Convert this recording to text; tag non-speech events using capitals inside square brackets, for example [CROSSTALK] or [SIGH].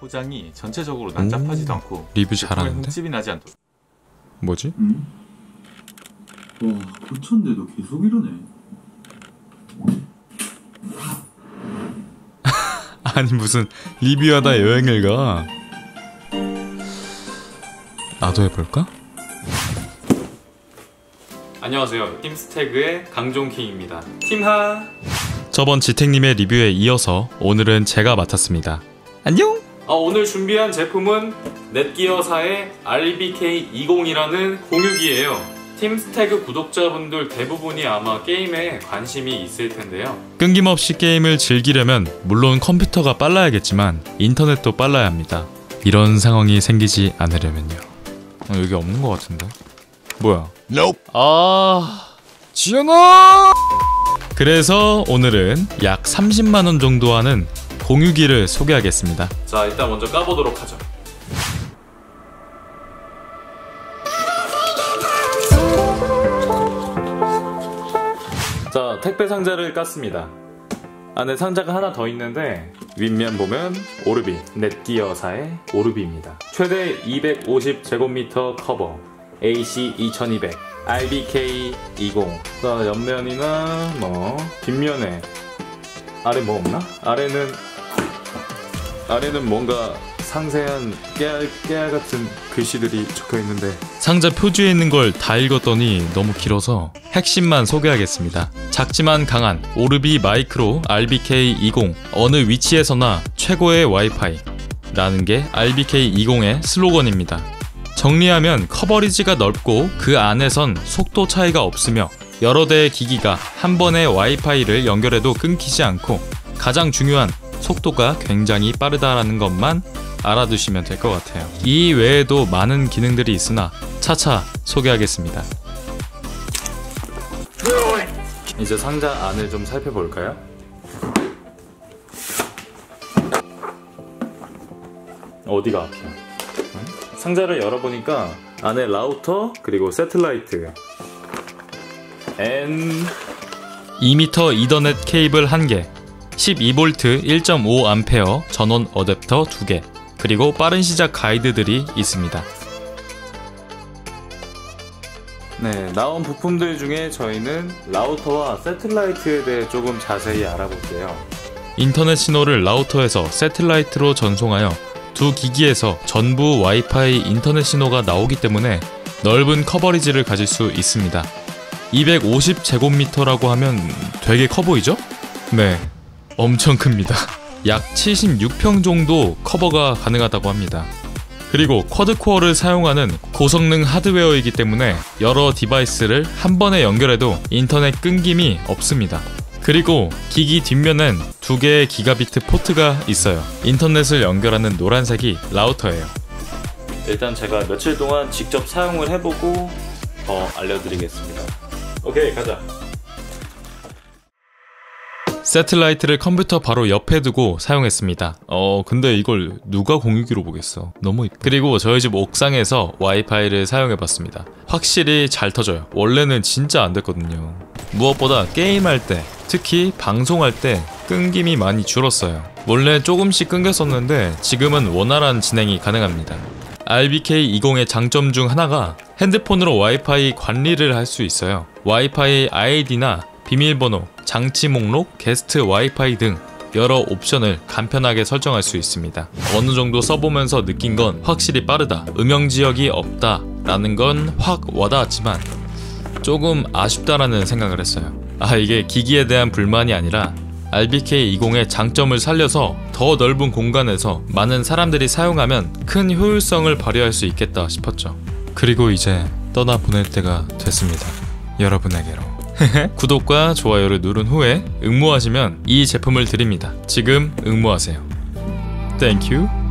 포장이 전체적으로 난잡하지도 오, 않고 리뷰 잘하는데? 흠집이 나지 않도록 뭐지? 응? 와 고쳤는데도 계속 이러네 [LAUGHS] 아니 무슨 리뷰하다 여행을 가 나도 해볼까? 안녕하세요 팀스태그의 강종킹입니다 팀하 저번 지택님의 리뷰에 이어서 오늘은 제가 맡았습니다 안녕! 어, 오늘 준비한 제품은 넷기어사의 RBK20이라는 공유기예요. 팀스태그 구독자분들 대부분이 아마 게임에 관심이 있을 텐데요. 끊김없이 게임을 즐기려면 물론 컴퓨터가 빨라야겠지만 인터넷도 빨라야 합니다. 이런 상황이 생기지 않으려면요. 어, 여기 없는 것 같은데? 뭐야? 아 지연아! 그래서 오늘은 약 30만원 정도 하는 공유기를 소개하겠습니다. 자 일단 먼저 까보도록 하죠. 자 택배 상자를 깠습니다. 안에 상자가 하나 더 있는데 윗면 보면 오르비 넷기어사의 오르비입니다. 최대 250제곱미터 커버 AC 2200 RBK 20 자, 옆면이나 뭐 뒷면에 아래 뭐 없나? 아래는 아래는 뭔가 상세한 깨알, 깨알 같은 글씨들이 적혀 있는데 상자 표지에 있는 걸 다 읽었더니 너무 길어서 핵심만 소개하겠습니다. 작지만 강한 오르비 마이크로 RBK20 어느 위치에서나 최고의 와이파이 라는 게 RBK20의 슬로건입니다. 정리하면 커버리지가 넓고 그 안에선 속도 차이가 없으며 여러 대의 기기가 한 번에 와이파이를 연결해도 끊기지 않고 가장 중요한 속도가 굉장히 빠르다라는 것만 알아두시면 될 것 같아요. 이 외에도 많은 기능들이 있으나 차차 소개하겠습니다. 이제 상자 안을 좀 살펴볼까요? 어디가? 응? 상자를 열어보니까 안에 라우터 그리고 세틀라이트 N 2m 이더넷 케이블 1개, 12V 1.5A 전원 어댑터 2개, 그리고 빠른 시작 가이드들이 있습니다. 네, 나온 부품들 중에 저희는 라우터와 세틀라이트에 대해 조금 자세히 알아볼게요. 인터넷 신호를 라우터에서 세틀라이트로 전송하여 두 기기에서 전부 와이파이 인터넷 신호가 나오기 때문에 넓은 커버리지를 가질 수 있습니다. 250제곱미터라고 하면 되게 커 보이죠? 네, 엄청 큽니다. 약 76평 정도 커버가 가능하다고 합니다. 그리고 쿼드코어를 사용하는 고성능 하드웨어이기 때문에 여러 디바이스를 한 번에 연결해도 인터넷 끊김이 없습니다. 그리고 기기 뒷면엔 두 개의 기가비트 포트가 있어요. 인터넷을 연결하는 노란색이 라우터예요. 일단 제가 며칠 동안 직접 사용을 해보고 더 알려드리겠습니다. 오케이, 가자. 세틀라이트를 컴퓨터 바로 옆에 두고 사용했습니다. 어, 근데 이걸 누가 공유기로 보겠어. 너무 이뻐. 그리고 저희 집 옥상에서 와이파이를 사용해봤습니다. 확실히 잘 터져요. 원래는 진짜 안 됐거든요. 무엇보다 게임할 때, 특히 방송할 때 끊김이 많이 줄었어요. 원래 조금씩 끊겼었는데 지금은 원활한 진행이 가능합니다. RBK20의 장점 중 하나가 핸드폰으로 와이파이 관리를 할 수 있어요. 와이파이 아이디나 비밀번호, 장치 목록, 게스트 와이파이 등 여러 옵션을 간편하게 설정할 수 있습니다. 어느 정도 써보면서 느낀 건 확실히 빠르다, 음영 지역이 없다 라는 건 확 와닿았지만 조금 아쉽다라는 생각을 했어요. 아, 이게 기기에 대한 불만이 아니라 RBK20의 장점을 살려서 더 넓은 공간에서 많은 사람들이 사용하면 큰 효율성을 발휘할 수 있겠다 싶었죠. 그리고 이제 떠나 보낼 때가 됐습니다. 여러분에게로. [LAUGHS] 구독과 좋아요를 누른 후에 응모하시면 이 제품을 드립니다. 지금 응모하세요. 땡큐.